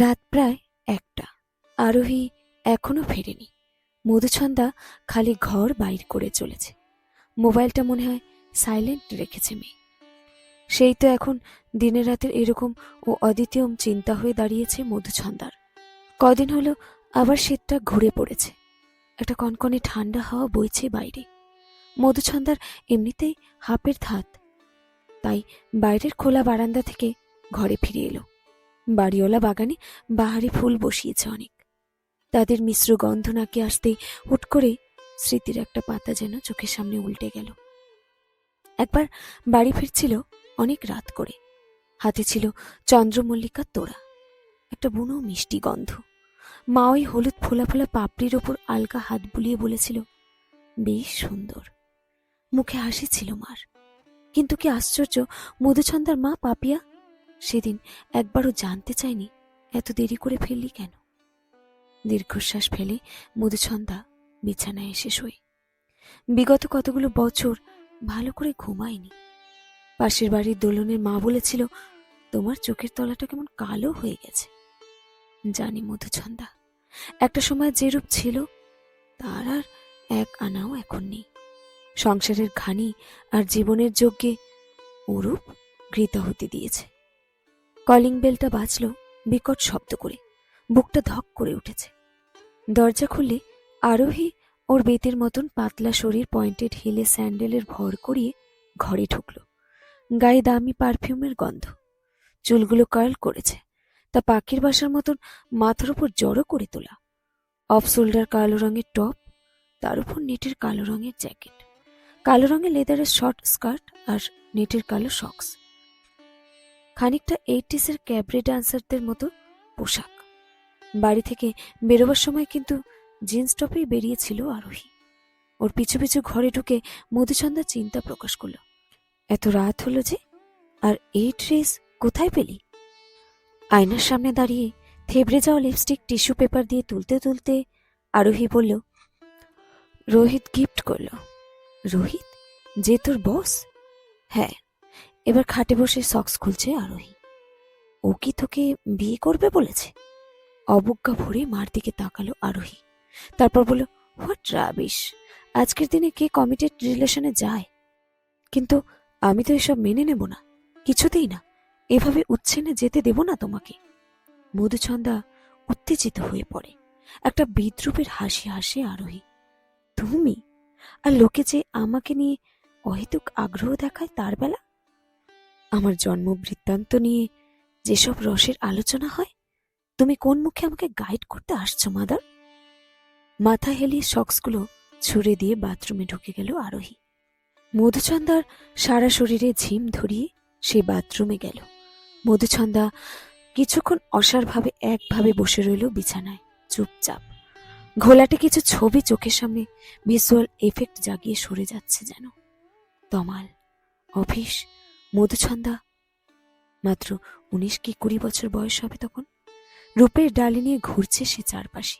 রাত প্রায় একটা। আরোহী এখনও ফেরেনি। মধুছন্দা খালি ঘর বাইর করে চলেছে। মোবাইলটা মনে হয় সাইলেন্ট রেখেছে মেয়ে। সেই তো এখন দিনের রাতের এরকম ও অদ্বিতীয় চিন্তা হয়ে দাঁড়িয়েছে মধুছন্দার কদিন হলো আবার শীতটা ঘুরে পড়েছে। একটা কনকনে ঠান্ডা হাওয়া বইছে বাইরে। মধুছন্দার এমনিতেই হাপের ধাত। তাই বাইরের খোলা বারান্দা থেকে ঘরে ফিরে এলো। বাড়িওয়ালা বাগানে বাহারি ফুল বসিয়েছে অনেক। তাদের মিশ্র গন্ধ নাকে আসতেই হুট করে স্মৃতির একটা পাতা যেন চোখের সামনে উল্টে গেল। একবার বাড়ি ফিরছিল অনেক রাত করে। হাতে ছিল চন্দ্রমল্লিকার তোড়া। একটা বুনো মিষ্টি গন্ধ। মা ওই হলুদ ফোলা ফোলা পাপড়ির ওপর আলগা হাত বুলিয়ে বলেছিল, বেশ সুন্দর। মুখে হাসি ছিল মার। কিন্তু কি আশ্চর্য মধুছন্দার মা পাপিয়া সেদিন একবারও জানতে চাইনি এত দেরি করে ফেললি কেন? দীর্ঘশ্বাস ফেলে মধুছন্দা বিছানায় এসে শোয় বিগত কতগুলো বছর ভালো করে ঘুমায়নি পাশের বাড়ির দোলনের মা বলেছিল, তোমার চোখের তলাটা কেমন কালো হয়ে গেছে। জানি মধুছন্দা, একটা সময় যে রূপ ছিল, তার আর এক আনাও এখন নেই। সংসারের ঘানি আর জীবনের যজ্ঞে ওরূপ ঘৃত হতে দিয়েছে। কলিং বেলটা বাজল বিকট শব্দ করে। বুকটা ধক করে উঠেছে। দরজা খুললে আরোহী ওর বেতের মতন পাতলা শরীর পয়েন্টেড হিলে স্যান্ডেলের ভর করিয়ে ঘরে ঢুকলো। গায়ে দামি পারফিউমের গন্ধ। চুলগুলো কার্ল করেছে। তা পাখির বাসার মতন মাথার উপর জড়ো করে তোলা। অফ শোল্ডার কালো রঙের টপ, তার উপর নেটের কালো রঙের জ্যাকেট। কালো রঙের লেদারের শর্ট স্কার্ট আর নেটের কালো সক্স। খানিকটা এইটিসের ক্যাবরে ডান্সারদের মতো পোশাক। বাড়ি থেকে বেরোবার সময় কিন্তু জিন্স টপেই বেরিয়েছিল আরোহী। ওর পিছু পিছু ঘরে ঢুকে মধুচন্দা চিন্তা প্রকাশ করল, এত রাত হলো যে, আর এই ড্রেস কোথায় পেলি? আয়নার সামনে দাঁড়িয়ে থেবড়ে যাওয়া লিপস্টিক টিস্যু পেপার দিয়ে তুলতে তুলতে আরোহী বলল, রোহিত গিফট করল। রোহিত? যে তোর বস? হ্যাঁ এবার খাটে বসে সক্স খুলছে আরোহী। ও কি তোকে বিয়ে করবে বলেছে? অবজ্ঞা ভরে মার দিকে তাকালো আরোহী। তারপর বলল হোয়াট রাবিশ আজকের দিনে কে কমিটেড রিলেশনে যায়? কিন্তু আমি তো এসব মেনে নেব না, কিছুতেই না। এভাবে উচ্ছেনে যেতে দেব না তোমাকে মধুছন্দা উত্তেজিত হয়ে পড়ে। একটা বিদ্রুপের হাসি হাসে আরোহী। তুমি? আর লোকে যে আমাকে নিয়ে অহেতুক আগ্রহ দেখায় তার বেলা? আমার জন্ম বৃত্তান্ত নিয়ে যেসব রসের আলোচনা হয়, তুমি কোন মুখে আমাকে গাইড করতে আসছো, মাদার? মাথা হেলিয়ে সক্সগুলো ছুঁড়ে দিয়ে বাথরুমে ঢুকে গেল আরোহী। মধুচন্দার সারা শরীরে ঝিম ধরিয়ে সে বাথরুমে গেল। মধুচন্দা কিছুক্ষণ অসারভাবে একভাবে বসে রইল বিছানায়, চুপচাপ। ঘোলাটে কিছু ছবি চোখের সামনে ভিজুয়াল এফেক্ট জাগিয়ে সরে যাচ্ছে যেন। তমাল, অফিস মধুছন্দা মাত্র উনিশ কি কুড়ি বছর বয়স হবে তখন? রূপের ডালি নিয়ে ঘুরছে সে চারপাশে।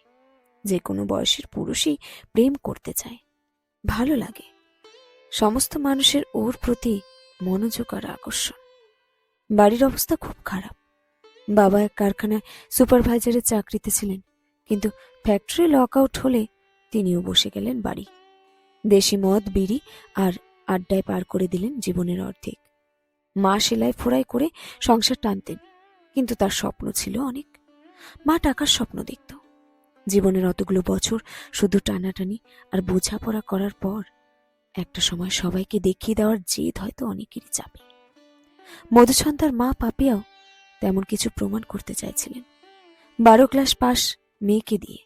যে কোনো বয়সের পুরুষই প্রেম করতে চায়। ভালো লাগে। সমস্ত মানুষের ওর প্রতি মনোযোগ আর আকর্ষণ। বাড়ির অবস্থা খুব খারাপ। বাবা এক কারখানায় সুপারভাইজারের চাকরিতে ছিলেন, কিন্তু ফ্যাক্টরি লক আউট হলে তিনিও বসে গেলেন বাড়ি। দেশি মদ, বিড়ি আর আড্ডায় পার করে দিলেন জীবনের অর্ধেক। মা সেলাই ফোড়াই করে সংসার টানতেন, কিন্তু তার স্বপ্ন ছিল অনেক। মা টাকার স্বপ্ন দেখত। জীবনের অতগুলো বছর শুধু টানাটানি আর বোঝাপড়া করার পর একটা সময় সবাইকে দেখিয়ে দেওয়ার জেদ হয়তো অনেকেরই চাপে। মধুছন্দার মা পাপিয়াও তেমন কিছু প্রমাণ করতে চাইছিলেন। বারো ক্লাস পাস মেয়েকে দিয়ে।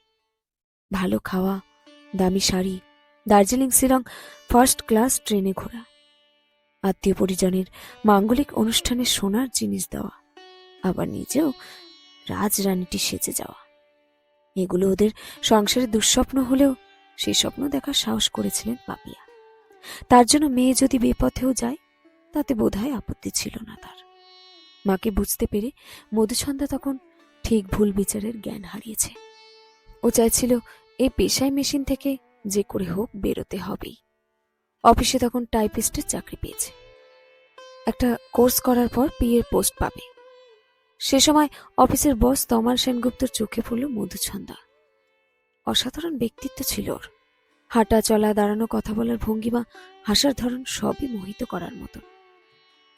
ভালো খাওয়া, দামি শাড়ি, দার্জিলিং, শিলং ফার্স্ট ক্লাস ট্রেনে ঘোরা। আত্মীয় পরিজনের মাঙ্গলিক অনুষ্ঠানে সোনার জিনিস দেওয়া, আবার নিজেও রাজরানীটি সেজে যাওয়া। এগুলো ওদের সংসারের দুঃস্বপ্ন হলেও সেই স্বপ্ন দেখার সাহস করেছিলেন পাপিয়া। তার জন্য মেয়ে যদি বেপথেও যায়, তাতে বোধহয় আপত্তি ছিল না তার। মাকে বুঝতে পেরে মধুছন্দা তখন ঠিক ভুল বিচারের জ্ঞান হারিয়েছে। ও চাইছিল এই পেশায় মেশিন থেকে যে করে হোক বেরোতে হবেই। অফিসে তখন টাইপিস্টের চাকরি পেয়েছে। একটা কোর্স করার পর পিএর পোস্ট পাবে। সে সময় অফিসের বস তমাল সেনগুপ্তর চোখে পড়ল মধুছন্দা অসাধারণ ব্যক্তিত্ব ছিল ওর। হাঁটা, চলা, দাঁড়ানো, কথা বলার ভঙ্গিমা, হাসার ধরন সবই মোহিত করার মতো।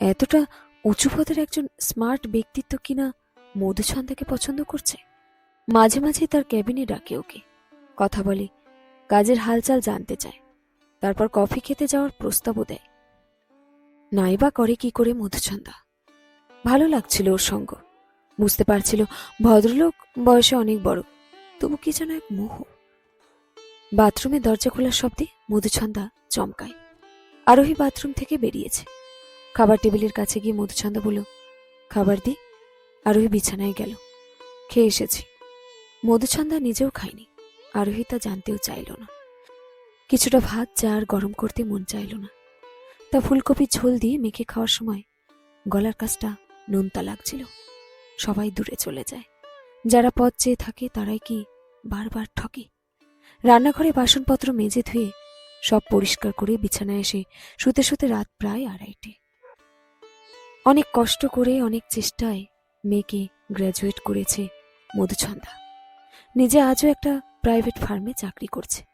এতটা উঁচু পদের একজন স্মার্ট ব্যক্তিত্ব কিনা মধুছন্দাকে পছন্দ করছে? মাঝে মাঝে তার ক্যাবিনে ডাকে ওকে। কথা বলে, কাজের হালচাল জানতে চায়। তারপর কফি খেতে যাওয়ার প্রস্তাবও দেয়। নাইবা করে কি করে মধুচন্দা? ভালো লাগছিল ওর সঙ্গ। বুঝতে পারছিল ভদ্রলোক বয়সে অনেক বড়, তবু কি যেন এক মোহ। বাথরুমে দরজা খোলার শব্দে মধুছন্দা চমকায়। আরোহী বাথরুম থেকে বেরিয়েছে। খাবার টেবিলের কাছে গিয়ে মধুছন্দা বলল, খাবার দি। আরোহী বিছানায় গেল। খেয়ে এসেছি। মধুছন্দা নিজেও খায়নি। আরোহী তা জানতেও চাইল না। কিছুটা ভাত, চা আর গরম করতে মন চাইল না। তা ফুলকপির ঝোল দিয়ে মেখে খাওয়ার সময় গলার কাজটা নোনতা লাগছিল। সবাই দূরে চলে যায়। যারা পথ চেয়ে থাকে তারাই কি বারবার ঠকে? রান্নাঘরে বাসনপত্র মেজে ধুয়ে সব পরিষ্কার করে বিছানায় এসে শুতে শুতে রাত প্রায় আড়াইটে। অনেক কষ্ট করে, অনেক চেষ্টায় মেয়েকে গ্র্যাজুয়েট করেছে মধুছন্দা নিজে আজও একটা প্রাইভেট ফার্মে চাকরি করছে।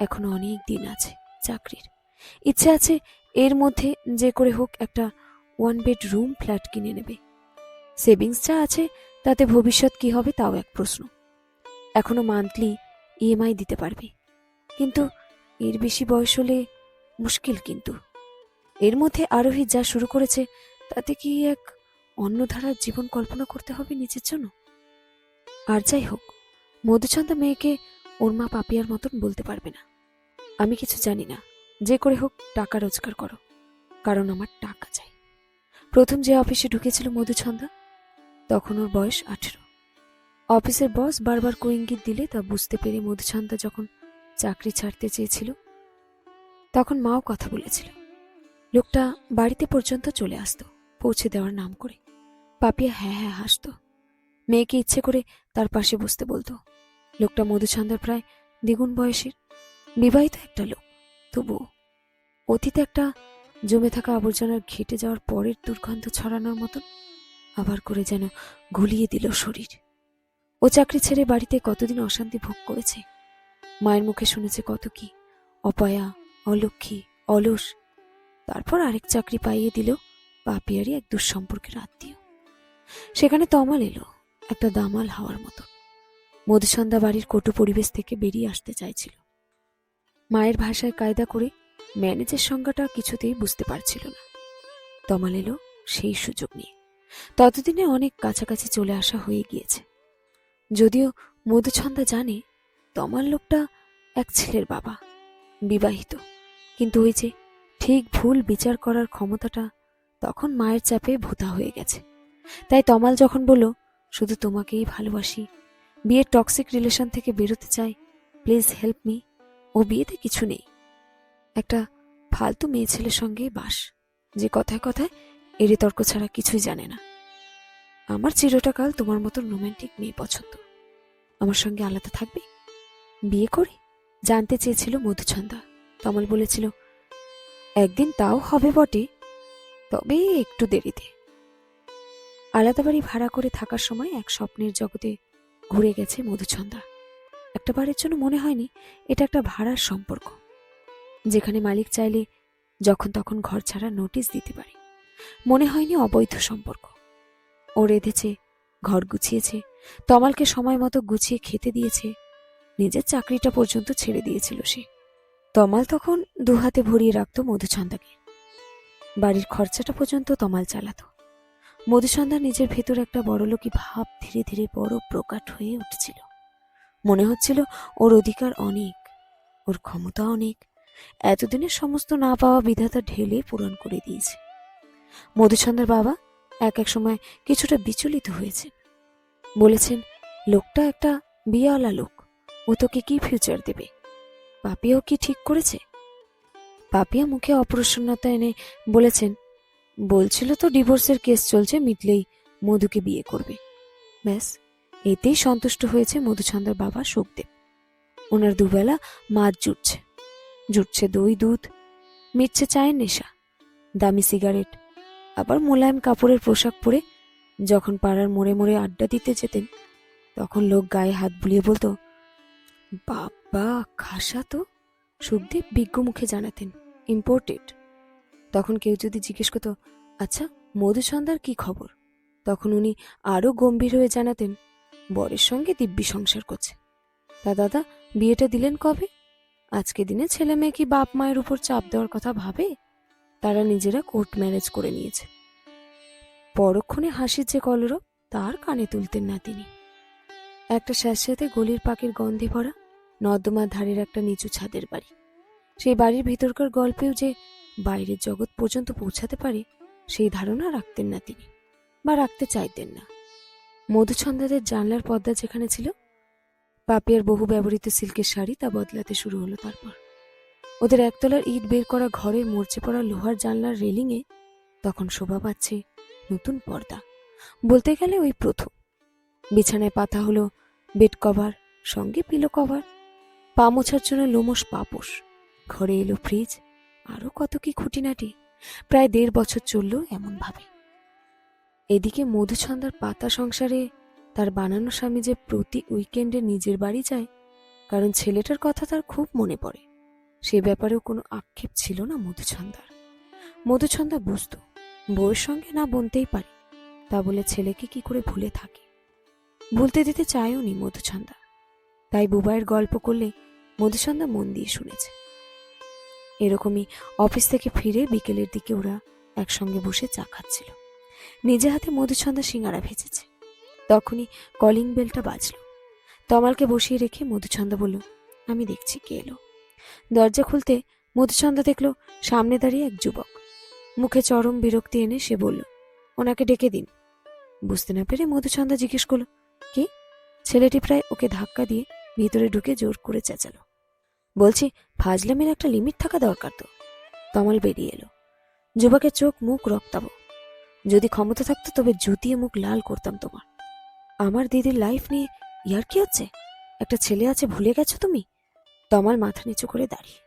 এখনও অনেক দিন আছে চাকরির। ইচ্ছে আছে এর মধ্যে যে করে হোক একটা ওয়ান বেড রুম ফ্ল্যাট কিনে নেবে। সেভিংস যা আছে তাতে ভবিষ্যৎ কি হবে তাও এক প্রশ্ন। এখনও মান্থলি ইএমআই দিতে পারবে। কিন্তু এর বেশি বয়স হলে মুশকিল কিন্তু। এর মধ্যে আরোহী যা শুরু করেছে তাতে কি এক অন্য ধারার জীবন কল্পনা করতে হবে নিজের জন্য? আর যাই হোক মধুচন্দা মেয়েকে ওর মা পাপিয়ার মতন বলতে পারবে না। আমি কিছু জানি না। যে করে হোক, টাকা রোজগার করো। কারণ আমার টাকা চাই। প্রথম যে অফিসে ঢুকেছিল মধুছন্দা, তখন ওর বয়স আঠেরো। অফিসের বস বারবার কুইঙ্গিত দিলে তা বুঝতে পেরে মধুছন্দা যখন চাকরি ছাড়তে চেয়েছিল, তখন মাও কথা বলেছিল। লোকটা বাড়িতে পর্যন্ত চলে আসতো, পৌঁছে দেওয়ার নাম করে। পাপিয়া হ্যাঁ হ্যাঁ হাসতো। মেয়েকে ইচ্ছে করে তার পাশে বসতে বলতো। লোকটা মধুছন্দার প্রায় দ্বিগুণ বয়সের। বিবাহিত একটা লোক তবুও অতীতে একটা জমে থাকা আবর্জনার ঘেটে যাওয়ার পরের দুর্গন্ধ ছড়ানোর মতন আবার করে যেন গুলিয়ে দিল শরীর। ও চাকরি ছেড়ে বাড়িতে কতদিন অশান্তি ভোগ করেছে? মায়ের মুখে শুনেছে কত কি অপয়া, অলক্ষী, অলস। তারপর আরেক চাকরি পাইয়ে দিল পাপিয়ারি এক দুঃসম্পর্কের আত্মীয়। সেখানে তমাল এলো, একটা দামাল হওয়ার মতো মধুসন্ধ্যা বাড়ির কটু পরিবেশ থেকে বেরিয়ে আসতে চাইছিল। মায়ের ভাষায় কায়দা করে ম্যানেজের সংজ্ঞাটা কিছুতেই বুঝতে পারছিল না। তমাল এলো সেই সুযোগ নিয়ে। ততদিনে অনেক কাছাকাছি চলে আসা হয়ে গিয়েছে। যদিও মধুছন্দা জানে তমাল লোকটা এক ছেলের বাবা, বিবাহিত। কিন্তু ওই যে ঠিক ভুল বিচার করার ক্ষমতাটা তখন মায়ের চাপে ভূতা হয়ে গেছে। তাই তমাল যখন বলল, শুধু তোমাকেই ভালোবাসি বিয়ের টক্সিক রিলেশন থেকে বেরোতে চাই। প্লিজ হেল্প মি ও বিয়েতে কিছু নেই। একটা ফালতু মেয়ে ছেলের সঙ্গে বাস। যে কথায় কথায় এড়ে তর্ক ছাড়া কিছুই জানে না। আমার চিরটাকাল তোমার মতো রোম্যান্টিক মেয়ে পছন্দ। আমার সঙ্গে আলাদা থাকবে? বিয়ে করে? জানতে চেয়েছিল মধুছন্দা তমল বলেছিল, একদিন তাও হবে বটে। তবে একটু দেরিতে। আলাদা বাড়ি ভাড়া করে থাকার সময় এক স্বপ্নের জগতে ঘুরে গেছে মধুছন্দা একটা বারের জন্য মনে হয়নি এটা একটা ভাড়ার সম্পর্ক। যেখানে মালিক চাইলে যখন তখন ঘর ছাড়া নোটিশ দিতে পারে। মনে হয়নি অবৈধ সম্পর্ক। ও রেঁধেছে, ঘর গুছিয়েছে, তমালকে সময় মতো গুছিয়ে খেতে দিয়েছে, নিজের চাকরিটা পর্যন্ত ছেড়ে দিয়েছিল সে। তমাল তখন দুহাতে ভরিয়ে রাখত মধুছন্দাকে বাড়ির খরচাটা পর্যন্ত তমাল চালাতো। মধুসন্ধ্যা নিজের ভেতর একটা বড়লোকি ভাব ধীরে ধীরে বড় প্রকাট হয়ে উঠছিল। মনে হচ্ছিল ওর অধিকার অনেক, ওর ক্ষমতা অনেক, এতদিনের সমস্ত না পাওয়া বিধাতা ঢেলে পূরণ করে দিয়েছে। মধুচন্দ্রের বাবা এক এক সময় কিছুটা বিচলিত হয়েছে। বলেছেন, লোকটা একটা বিয়াওয়ালা লোক, ও তোকে কি ফিউচার দেবে? পাপিয়াও কি ঠিক করেছে? পাপিয়া মুখে অপ্রসন্নতা এনে বলেছেন বলছিল তো ডিভোর্সের কেস চলছে, মিটলেই মধুকে বিয়ে করবে। ব্যাস, এতেই সন্তুষ্ট হয়েছে মধুচন্দ্রের বাবা সুখদেব। ওনার দুবেলা মাছ জুটছে। জুটছে দই, দুধ, মিটছে চায়ের নেশা, দামি সিগারেট, আবার মোলায়েম কাপড়ের পোশাক পরে যখন পাড়ার মোড়ে মোড়ে আড্ডা দিতে যেতেন, তখন লোক গায়ে হাত বুলিয়ে বলতো, বাবা, খাসা তো? সুখদেব বিজ্ঞ মুখে জানাতেন ইম্পোর্টেড তখন কেউ যদি জিজ্ঞেস করতো আচ্ছা মধুসন্ধ্যার কি খবর? তখন উনি আরও গম্ভীর হয়ে জানাতেন, বরের সঙ্গে দিব্যি সংসার করছে। তা দাদা, বিয়েটা দিলেন কবে? আজকে দিনে ছেলে মেয়ে কি বাপ মায়ের উপর চাপ দেওয়ার কথা ভাবে? তারা নিজেরা কোর্ট ম্যারেজ করে নিয়েছে। পরক্ষণে হাসির যে কলরব, তার কানে তুলতেন না তিনি। একটা স্যাঁতস্যাঁতে গলির পাখির গন্ধে ভরা নর্দমার ধারের একটা নিচু ছাদের বাড়ি। সেই বাড়ির ভিতরকার গল্পেও যে বাইরের জগৎ পর্যন্ত পৌঁছাতে পারে, সেই ধারণা রাখতেন না তিনি, বা রাখতে চাইতেন না। মধুছন্দাদের জানলার পর্দা যেখানে ছিল, পাপিয়ার বহু ব্যবহৃত সিল্কের শাড়ি তা বদলাতে শুরু হলো তারপর। ওদের একতলার ইট বের করা ঘরের মরচে পড়া লোহার জানলার রেলিংয়ে তখন শোভা পাচ্ছে নতুন পর্দা। বলতে গেলে ওই প্রথম। বিছানায় পাতা হলো বেড কভার, সঙ্গে পিলো কভার পা মোছার জন্য লোমস পাপোশ। ঘরে এলো ফ্রিজ আরও কত কি খুঁটিনাটি? প্রায় দেড় বছর চলল এমনভাবে। এদিকে মধুছন্দার পাতা সংসারে তার বানানো স্বামী যে প্রতি উইকেন্ডে নিজের বাড়ি যায়, কারণ ছেলেটার কথা তার খুব মনে পড়ে। সে ব্যাপারেও কোনো আক্ষেপ ছিল না মধুছন্দার। মধুছন্দা বুঝত, বউয়ের সঙ্গে না বনতেই পারে, তা বলে ছেলেকে কি করে ভুলে থাকে? ভুলতে দিতে চায়ও নি মধুছন্দা। তাই বুবাইয়ের গল্প করলে মধুছন্দা মন দিয়ে শুনেছে। এরকমই অফিস থেকে ফিরে বিকেলের দিকে ওরা একসঙ্গে বসে চা খাচ্ছিল। নিজে হাতে মধুছন্দা সিঙ্গারা ভেজেছে। তখনই কলিং বেলটা বাজলো। তমালকে বসিয়ে রেখে মধুছন্দা বলল, আমি দেখছি কে এলো। দরজা খুলতে মধুছন্দা দেখল সামনে দাঁড়িয়ে এক যুবক। মুখে চরম বিরক্তি এনে সে বলল, ওনাকে ডেকে দিন। বুঝতে না পেরে মধুছন্দা জিজ্ঞেস করল, কি? ছেলেটি প্রায় ওকে ধাক্কা দিয়ে ভিতরে ঢুকে জোর করে চেঁচালো। বলছি, ফাজলামের একটা লিমিট থাকা দরকার তো। তমাল বেরিয়ে এলো। যুবকের চোখ, মুখ রক্তাবো যদি ক্ষমতা থাকতো তবে জুতিয়ে মুখ লাল করতাম তোমার। আমার দিদির লাইফ নিয়ে ইয়ার কি হচ্ছে একটা ছেলে আছে, ভুলে গেছো তুমি? তমাল মাথা নিচু করে দাঁড়িয়ে।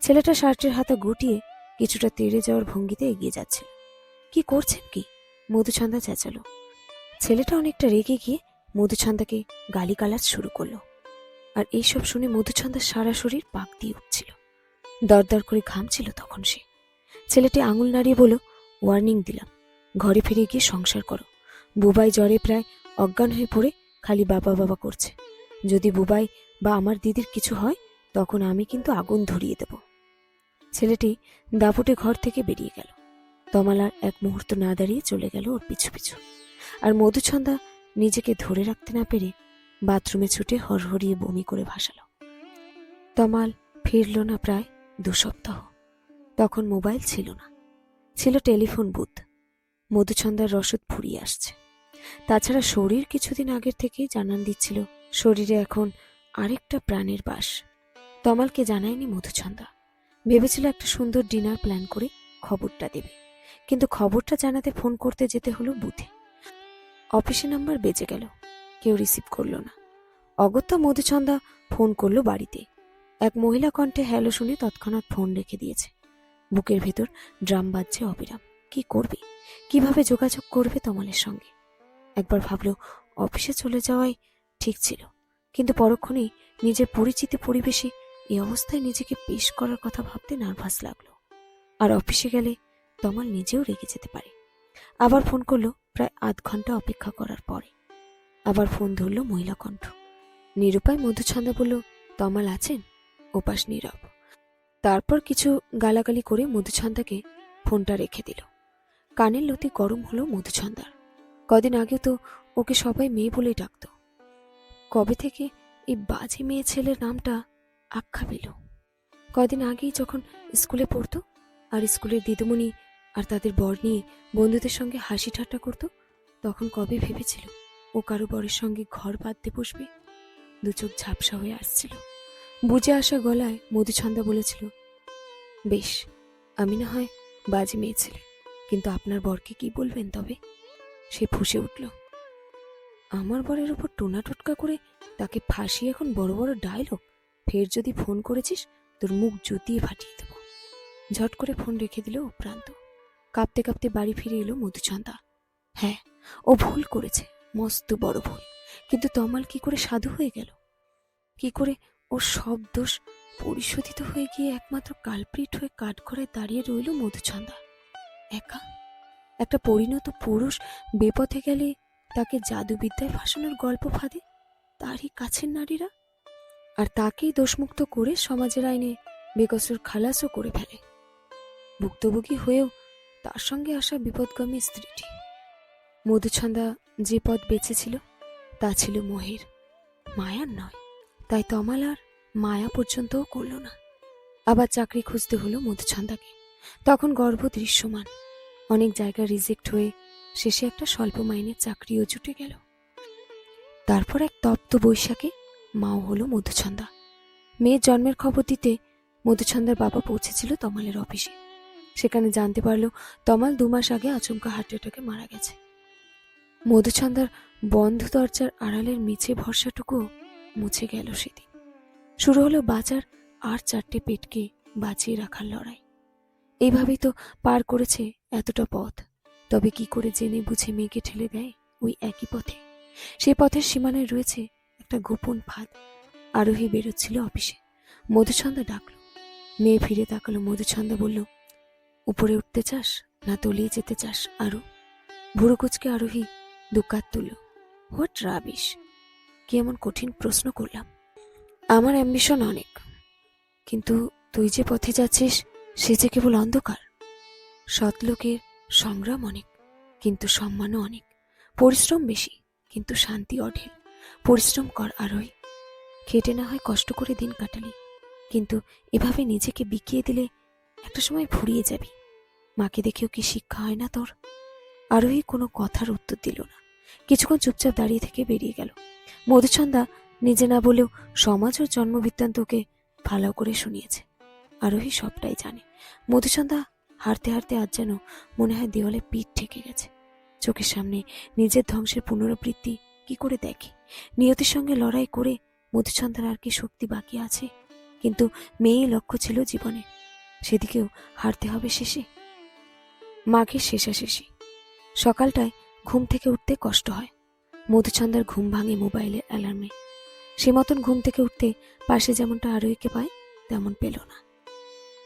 ছেলেটা শার্টের হাতে গুটিয়ে কিছুটা তেড়ে যাওয়ার ভঙ্গিতে এগিয়ে যাচ্ছে। কি করছেন কি? মধুছন্দা চেঁচালো। ছেলেটা অনেকটা রেগে গিয়ে মধুছন্দাকে গালি গালিগালাজ শুরু করল। আর এইসব শুনে মধুছন্দার সারা শরীর পাক দিয়ে উঠছিল। দরদর করে ঘামছিল তখন সে। ছেলেটি আঙুল নাড়িয়ে বলল ওয়ার্নিং দিলাম। ঘরে ফিরে গিয়ে সংসার করো। বুবাই জ্বরে প্রায় অজ্ঞান হয়ে পড়ে, খালি বাবা বাবা করছে। যদি বুবাই বা আমার দিদির কিছু হয়, তখন আমি কিন্তু আগুন ধরিয়ে দেব। ছেলেটি দাপুটে ঘর থেকে বেরিয়ে গেল। তমালার এক মুহূর্ত না দাঁড়িয়ে চলে গেল ওর পিছু পিছু। আর মধুছন্দা নিজেকে ধরে রাখতে না পেরে বাথরুমে ছুটে হরহরিয়ে বমি করে ভাসালো। তমাল ফিরল না প্রায় দু সপ্তাহ। তখন মোবাইল ছিল না। ছিল টেলিফোন বুথ। মধুছন্দার রসদ ফুরিয়ে আসছে। তাছাড়া শরীর কিছুদিন আগের থেকেই জানান দিচ্ছিল, শরীরে এখন আরেকটা প্রাণের বাস। তমালকে জানায়নি মধুছন্দা ভেবেছিল একটা সুন্দর ডিনার প্ল্যান করে খবরটা দেবে। কিন্তু খবরটা জানাতে ফোন করতে যেতে হলো বুথে। অফিসে নাম্বার বেজে গেল। কেউ রিসিভ করল না। অগত্যা মধুচন্দা ফোন করল বাড়িতে। এক মহিলা কণ্ঠে হ্যালো শুনে তৎক্ষণাৎ ফোন রেখে দিয়েছে। বুকের ভেতর ড্রাম বাজছে অবিরাম। কি করবে? কীভাবে যোগাযোগ করবে তমালের সঙ্গে? একবার ভাবলো অফিসে চলে যাওয়াই ঠিক ছিল। কিন্তু পরক্ষণেই নিজের পরিচিত পরিবেশে এই অবস্থায় নিজেকে পেশ করার কথা ভাবতে নার্ভাস লাগল। আর অফিসে গেলে তমাল নিজেও রেগে যেতে পারে। আবার ফোন করল প্রায় আধ ঘণ্টা অপেক্ষা করার পরে। আবার ফোন ধরলো মহিলা কণ্ঠ নিরুপায় মধুছন্দা বলল, তমাল আছেন? ওপাশ নীরব। তারপর কিছু গালাগালি করে মধুছন্দাকে ফোনটা রেখে দিল। কানের লতি গরম হলো মধুছন্দার। কদিন আগে তো ওকে সবাই মেয়ে বলেই ডাকত। কবে থেকে এই বাজে মেয়ে ছেলের নামটা আখ্যা পেল? কদিন আগেই যখন স্কুলে পড়তো আর স্কুলের দিদিমণি আর তাদের বর নিয়ে বন্ধুদের সঙ্গে হাসি ঠাট্টা করত, তখন কবে ভেবেছিল ও কারও বরের সঙ্গে ঘর বাঁধতে বসবে। দু চোখ ঝাপসা হয়ে আসছিল। বুঝে আসা গলায় মধুছন্দা বলেছিল, বেশ, আমি না হয় বাজে মেয়ে ছেলে, কিন্তু আপনার বরকে কি বলবেন তবে? সে ফুসে উঠল, আমার বরের উপর টোনা টোটকা করে তাকে ফাঁসি এখন বড় বড় ডায়লগ? ফের যদি ফোন করেছিস, তোর মুখ জুতিয়ে ফাটিয়ে দেবো। ঝট করে ফোন রেখে দিল প্রান্ত কাঁপতে কাঁপতে বাড়ি ফিরে এলো মধুচন্দা হ্যাঁ ও ভুল করেছে। মস্ত বড় ভুল। কিন্তু তমাল কি করে সাধু হয়ে গেল? কি করে ওর সব দোষ পরিশোধিত হয়ে গিয়ে একমাত্র কালপ্রিট হয়ে কাঠঘরে দাঁড়িয়ে রইল মধুচন্দা একা? একটা পরিণত পুরুষ বেপথে গেলে তাকে জাদুবিদ্যায় ফাঁসানোর গল্প ফাঁদে? তারই কাছের নারীরা? আর তাকেই দোষমুক্ত করে সমাজের আইনে বেকসুর খালাসও করে ফেলে। ভুক্তভোগী হয়েও তার সঙ্গে আসা বিপদগামী স্ত্রীটি। মধুছন্দা যে পথ বেঁচেছিল তা ছিল মোহের। মায়ার নয়, তাই তমাল আর মায়া পর্যন্তও করল না। আবার চাকরি খুঁজতে হলো মধুছন্দাকে তখন গর্ভ দৃশ্যমান। অনেক জায়গা রিজেক্ট হয়ে শেষে একটা স্বল্প মাইনের চাকরিও জুটে গেল। তারপর এক তপ্ত বৈশাখে মাও হলো মধুছন্দা মেয়ের জন্মের খবর দিতে মধুছন্দার বাবা পৌঁছেছিল তমালের অফিসে। সেখানে জানতে পারল তমাল দু মাস আগে আচমকা হার্ট অ্যাটাকে মারা গেছে। মধুছন্দার বন্ধ দরজার আড়ালের মিছে ভরসাটুকু মুছে গেল সেদিন। শুরু হলো বাজার আর চারটে পেটকে বাঁচিয়ে রাখার লড়াই। এইভাবেই তো পার করেছে এতটা পথ। তবে কি করে জেনে বুঝে মেয়েকে ঠেলে দেয় ওই একই পথে? সেই পথের সীমানায় রয়েছে একটা গোপন ফাঁদ। আরোহী বেরোচ্ছিল অফিসে। মধুছন্দা ডাকল। মেয়ে ফিরে তাকালো। মধুছন্দা বলল, উপরে উঠতে চাস না তলিয়ে যেতে চাস আরও? ভুরু কুচকে আরোহী দুকাত তুলো। What rubbish? কি এমন কঠিন প্রশ্ন করলাম। আমার অ্যাম্বিশন অনেক। কিন্তু তুই যে পথে যাচ্ছিস, সে যে কেবল অন্ধকার। সৎলোকের সংগ্রাম অনেক, কিন্তু সম্মানও অনেক। পরিশ্রম বেশি, কিন্তু শান্তি অঢেল। পরিশ্রম কর আরোই। খেটে না হয় কষ্ট করে দিন কাটালি। কিন্তু এভাবে নিজেকে বিকিয়ে দিলে একটা সময় ফুরিয়ে যাবি। মাকে দেখেও কি শিক্ষা হয় না তোর? আরোহী কোনো কথার উত্তর দিল না। কিছুক্ষণ চুপচাপ দাঁড়িয়ে থেকে বেরিয়ে গেল। মধুচন্দা নিজে না বলেও সমাজ ও জন্মবৃত্তান্তকে ভালো করে শুনিয়েছে। আরোহী সবটাই জানে। মধুচন্দা হারতে হারতে আজ যেন মনে হয় দেওয়ালে পিঠ ঠেকে গেছে। চোখের সামনে নিজের ধ্বংসের পুনরাবৃত্তি কি করে দেখে? নিয়তির সঙ্গে লড়াই করে মধুচন্দ্রার আর কি শক্তি বাকি আছে? কিন্তু মেয়ে লক্ষ্য ছিল জীবনে। সেদিকেও হারতে হবে শেষে। মাঘের শেষাশেষি। সকালটায় ঘুম থেকে উঠতে কষ্ট হয়। মধুচন্দার ঘুম ভাঙে মোবাইলের অ্যালার্মে। সে মতন ঘুম থেকে উঠতে পাশে যেমনটা আরোহীকে পায়, তেমন পেল না।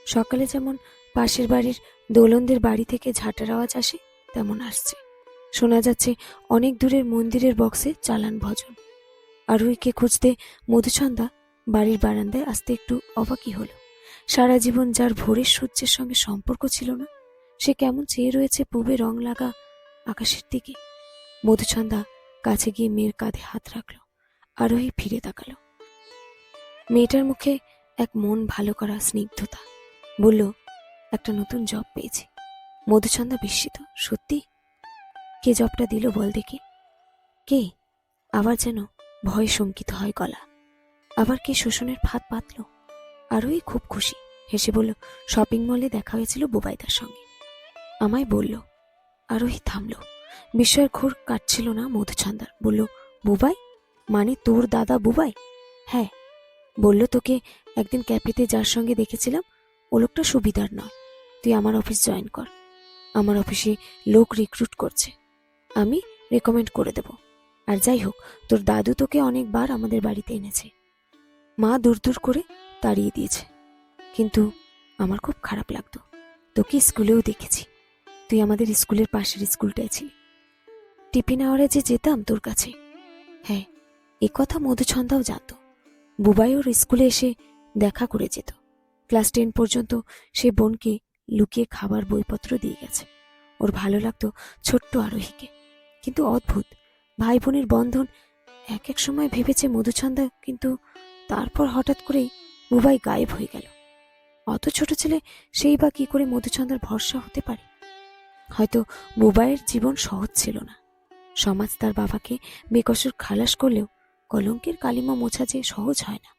সকালে যেমন পাশের বাড়ির দোলনদের বাড়ি থেকে ঝাঁটার আওয়াজ আসে, তেমন আসছে। শোনা যাচ্ছে অনেক দূরের মন্দিরের বক্সে চালান ভজন। আরোহীকে খুঁজতে মধুছন্দা বাড়ির বারান্দায় আসতে একটু অবাকই হলো। সারা জীবন যার ভোরের সূর্যের সঙ্গে সম্পর্ক ছিল না, সে কেমন চেয়ে রয়েছে পূবে রং লাগা আকাশের দিকে। মধুচন্দা কাছে গিয়ে মেয়ের কাঁধে হাত রাখল আরোহী ফিরে তাকালো। মেয়েটার মুখে এক মন ভালো করা স্নিগ্ধতা। বলল, একটা নতুন জব পেয়েছি। মধুচন্দা বিস্মিত, সত্যি? কে জবটা দিল বল দেখি। কে? আবার যেন ভয় শঙ্কিত হয় গলা। আবার কে শোষণের ফাঁদ পাতল। আরোই খুব খুশি। হেসে বলল শপিং মলে দেখা হয়েছিল বুবাইদার সঙ্গে। আমায় বলল আরোহী থামল। বিস্ময়ের ঘোর কাটছিল না মধুছন্দার বলল, বুবাই? মানে তোর দাদা বুবাই? হ্যাঁ। বলল তোকে একদিন ক্যাফেতে যার সঙ্গে দেখেছিলাম, ও লোকটা সুবিধার নয়। তুই আমার অফিস জয়েন কর। আমার অফিসে লোক রিক্রুট করছে। আমি রেকমেন্ড করে দেব। আর যাই হোক, তোর দাদু তোকে অনেকবার আমাদের বাড়িতে এনেছে। মা দূর দূর করে তাড়িয়ে দিয়েছে। কিন্তু আমার খুব খারাপ লাগতো। তোকে স্কুলেও দেখেছি। তুই আমাদের স্কুলের পাশের স্কুলটায় ছিলি। টিফিন আওয়ারে যে যেতাম তোর কাছে। হ্যাঁ এ কথা মধুছন্দাও জানতো। বুবাই ওর স্কুলে এসে দেখা করে যেত। ক্লাস টেন পর্যন্ত সে বোনকে লুকিয়ে খাবার বইপত্র দিয়ে গেছে। ওর ভালো লাগতো ছোট্ট আরোহীকে। কিন্তু অদ্ভুত ভাই বোনের বন্ধন এক এক সময় ভেবেছে মধুছন্দা কিন্তু তারপর হঠাৎ করেই বুবাই গায়েব হয়ে গেল। অত ছোট ছেলে সেই বা কি করে মধুছন্দার ভরসা হতে পারে? হয়তো বুবাইয়ের জীবন সহজ ছিল না। সমাজ তার বাবাকে বেকসুর খালাস করলেও কলঙ্কের কালিমা মোছা যে সহজ হয় না।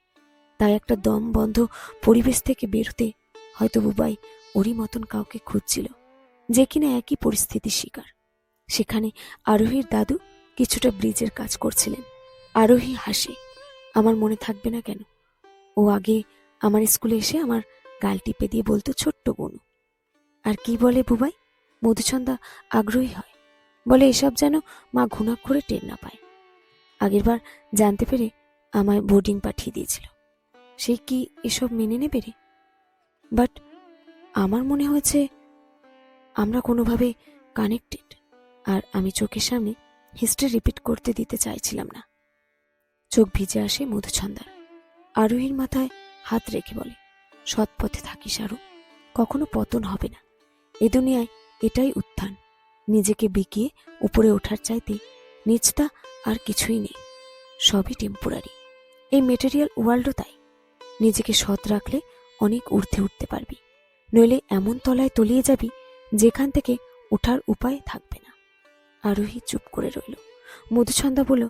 তাই একটা দম বন্ধ পরিবেশ থেকে বেরোতে হয়তো বুবাই ওরই মতন কাউকে খুঁজছিল, যে কিনা একই পরিস্থিতির শিকার। সেখানে আরোহীর দাদু কিছুটা ব্রিজের কাজ করছিলেন। আরোহী হাসে, আমার মনে থাকবে না কেন? ও আগে আমার স্কুলে এসে আমার গাল টিপে দিয়ে বলতো ছোট্ট বনু। আর কি বলে বুবাই? মধুচন্দা আগ্রহী হয়, বলে এসব যেন মা ঘুণাক করে টের না পায়। আগেরবার জানতে পেরে আমায় বোর্ডিং পাঠিয়ে দিয়েছিল। সে কি এসব মেনে নেবে রে? বাট আমার মনে হয়েছে আমরা কোনোভাবে কানেক্টেড, আর আমি চোখের সামনে হিস্ট্রি রিপিট করতে দিতে চাইছিলাম না। চোখ ভিজে আসে মধুছন্দার আরোহীর মাথায় হাত রেখে বলে সৎ পথে থাকিস আরও, কখনো পতন হবে না। এ দুনিয়ায় এটাই উত্থান। নিজেকে বিকিয়ে উপরে ওঠার চাইতে নিচটা আর কিছুই নেই। সবই টেম্পোরারি এই মেটেরিয়াল ওয়ার্ল্ডও তাই। নিজেকে সৎ রাখলে অনেক ঊর্ধ্বে উঠতে পারবি। নইলে এমন তলায় তলিয়ে যাবি যেখান থেকে ওঠার উপায় থাকবে না। আরোহী চুপ করে রইল। মধুছন্দা বলল,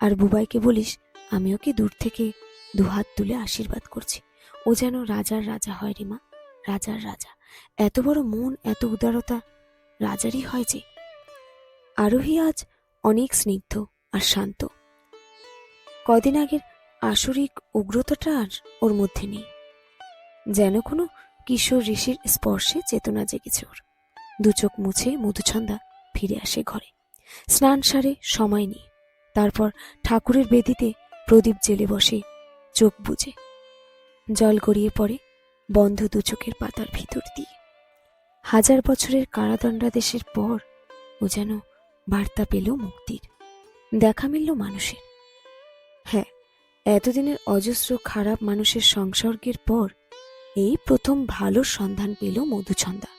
আর বুবাইকে বলিস, আমি ওকে দূর থেকে দুহাত তুলে আশীর্বাদ করছি। ও যেন রাজার রাজা হয় রে মা, রাজার রাজা। এত বড় মন, এত উদারতা রাজারই হয় যে। আরোহী আজ অনেক স্নিগ্ধ আর শান্ত। কদিন আগের আসরিক উগ্রতাটা আর ওর মধ্যে নেই। যেন কোনো কিশোর ঋষির স্পর্শে চেতনা জেগেছে ওর। দু চোখ মুছে মধুছন্দা ফিরে আসে ঘরে। স্নান সারে সময় নিয়ে তারপর ঠাকুরের বেদিতে প্রদীপ জেলে বসে, চোখ বুজে। জল গড়িয়ে পড়ে বন্ধ দু চোখের পাতার ভিতর দিয়ে। হাজার বছরের কারাদণ্ডাদেশের পর ও যেন বার্তা পেল মুক্তির। দেখা মিলল মানুষের। হ্যাঁ এতদিনের অজস্র খারাপ মানুষের সংসর্গের পর এই প্রথম ভালো সন্ধান পেল মধুছন্দা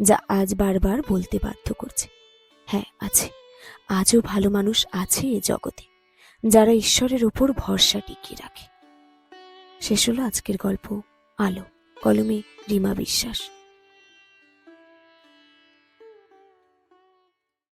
যা আজ বারবার বলতে বাধ্য করছে। হ্যাঁ আছে। আজও ভালো মানুষ আছে এ জগতে, যারা ঈশ্বরের উপর ভরসা টিকিয়ে রাখে। শেষ হলো আজকের গল্প। আলো কলমে রিমা বিশ্বাস।